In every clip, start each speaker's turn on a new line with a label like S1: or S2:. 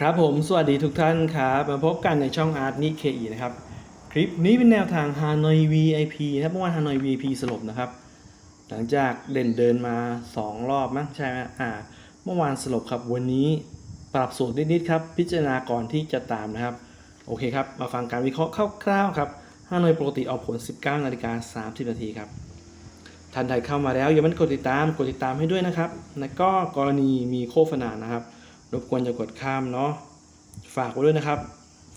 S1: ครับผมสวัสดีทุกท่านครับมาพบกันในช่องอาร์ตนิเคอีนะครับ คลิปนี้เป็นแนวทางฮานอย VIP นะครับเมื่อวานฮานอย VIP สลบนะครับ หลังจากเด่นเดินมา 2 รอบมั้งใช่ไหมอ่า เมื่อวานสลบครับวันนี้ปรับสูตรนิดๆครับ พิจารณาก่อนที่จะตามนะครับ โอเคครับ มาฟังการวิเคราะห์คร่าวๆครับฮานอยปกติออกผล 19นาฬิกา30นาทีครับท่านใดเข้ามาแล้วอย่าลืมกดติดตามกดติดตามให้ด้วยนะครับและก็กรณีมีโฆษณานะครับ รบกวนอย่ากดข้ามเนาะฝากไว้ด้วยนะครับ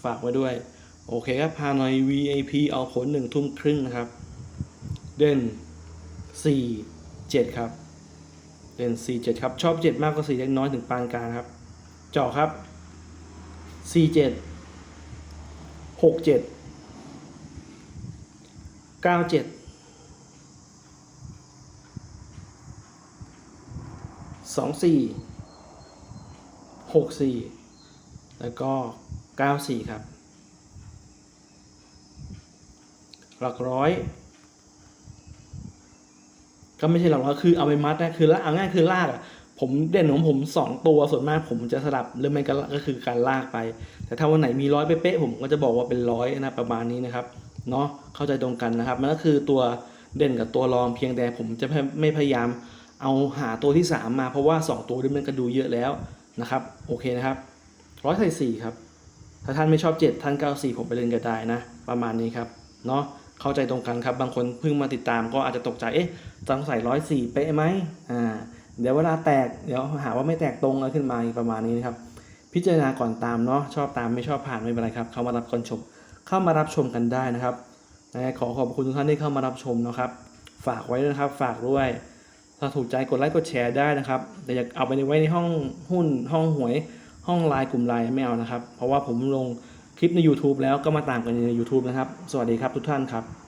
S1: ฝากไว้ด้วย โอเคครับพานอย VIP เอาผลหนึ่งทุ่มครึ่งนะครับ เด่นสี่เจ็ดครับ เด่นสี่เจ็ดครับ ชอบเจ็ดมากกว่าสี่เล็กน้อยถึงปานกลางครับเจาะครับสี่เจ็ดหกเจ็ดเก้าเจ็ดสองสี่ หกสี่แล้วก็เก้าสี่ครับ หลักร้อย ก็ไม่ใช่หลักร้อยคือเอาไปมัดนะคือละเอาง่ายคือลากอะผมเด่นของผมสองตัวส่วนมากผมจะสลับหรือไม่ก็ก็คือการลากไป แต่ถ้าวันไหนมีร้อยเป๊ะผมก็จะบอกว่าเป็นร้อยนะประมาณนี้นะครับเนาะเข้าใจตรงกันนะครับมันก็คือตัวเด่นกับตัวรองเพียงแต่ผมจะไม่พยายามเอาหาตัวที่ 3 มาเพราะว่า 2 ตัวนี้มันก็ดูเยอะแล้ว นะครับโอเคนะครับร้อยใส่สี่ครับถ้าท่านไม่ชอบ7ท่าน9 4ผมไปเล่นก็ได้นะ ประมาณนี้ครับเนาะเข้าใจตรงกันครับบางคนเพิ่งมาติดตามก็อาจจะตกใจเอ๊ะต้องใส่ร้อยสี่เป๊ะไหมอ่าเดี๋ยวเวลาแตกเดี๋ยวหาว่าไม่แตกตรงอะไรขึ้นมาประมาณนี้นะครับพิจารณาก่อนตามเนาะชอบตามไม่ชอบผ่านไม่เป็นไรครับเข้ามารับก่อนชม เข้ามารับชมกันได้นะครับขอขอบคุณทุกท่านที่เข้ามารับชมนะครับ ฝากไว้ด้วยนะครับ ฝากด้วย ถ้าถูกใจกดไลค์กดแชร์ได้นะครับ แต่อย่าเอาไปไว้ในห้องหุ้นห้องหวย ห้องไลน์กลุ่มไลน์ไม่เอานะครับ เพราะว่าผมลงคลิปใน YouTube แล้วก็มาตามกันใน YouTube นะครับ สวัสดีครับทุกท่านครับ